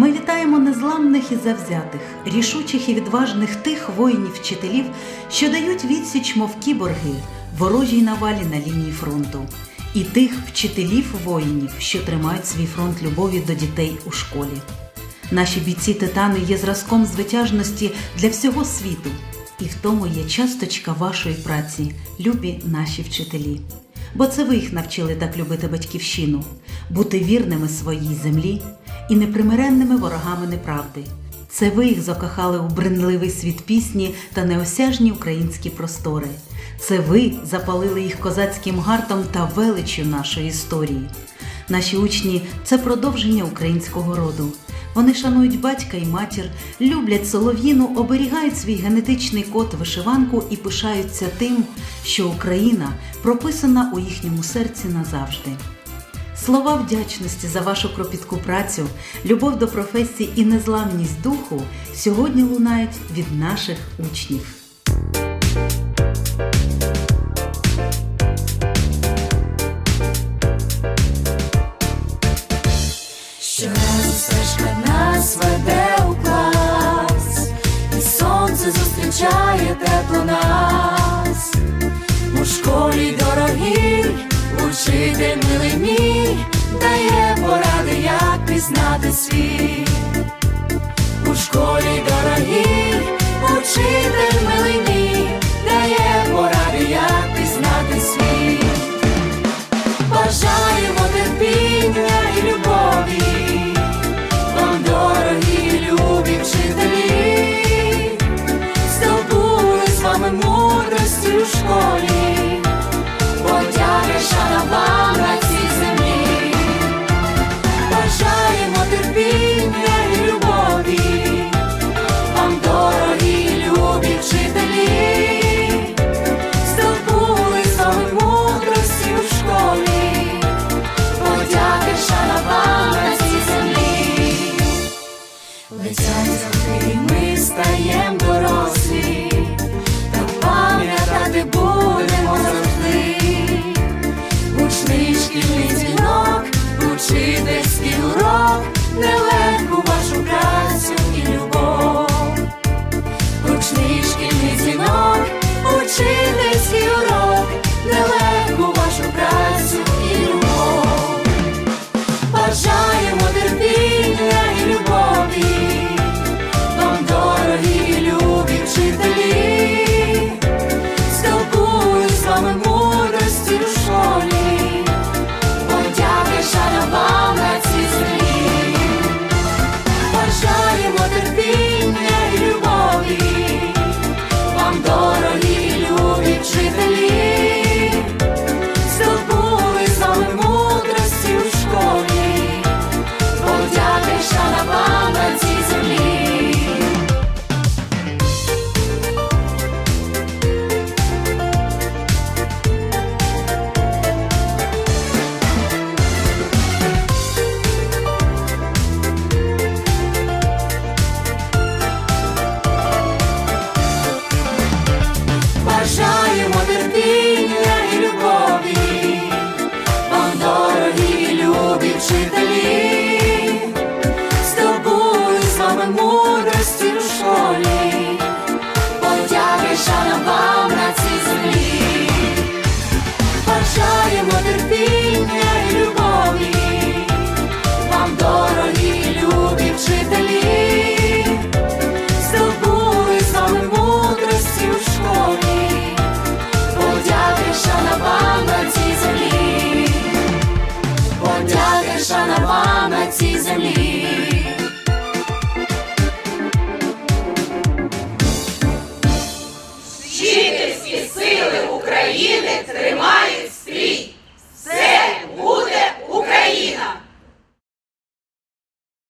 Пам'ятаємо незламних і завзятих, рішучих і відважних тих воїнів-вчителів, що дають відсіч, мов кіборги, ворожій навалі на лінії фронту, і тих вчителів-воїнів, що тримають свій фронт любові до дітей у школі. Наші бійці титани є зразком звитяжності для всього світу, і в тому є часточка вашої праці, любі наші вчителі. Бо це ви їх навчили так любити батьківщину, бути вірними своїй землі і непримиренними ворогами неправди. Це ви їх закохали у бренливий світ пісні та неосяжні українські простори. Це ви запалили їх козацьким гартом та величчю нашої історії. Наші учні це продовження українського роду. Вони шанують батька і матір, люблять солов'їну, оберігають свій генетичний код вишиванку і пишаються тим, що Україна прописана у їхньому серці назавжди. Слова вдячності за вашу кропітку працю, любов до професії і незламність духу сьогодні лунають від наших учнів. Учитель милий мій, дає поради, як пізнати світ. У школі дорогій, учитель милий мій, дає поради, як пізнати світ. Бажаємо терпіння і любові, вам дорогі любі вчителі, здобули з вами мудрості у школі, здобули мудрості у школі, подяки шана вам на цій землі. Бажаємо терпіння і любові, вам дорогі любі вчителі, здобули з вами мудрості у школі, подяки шана вам на цій землі, подяки шана вам на цій землі. Збройні сили України тримають.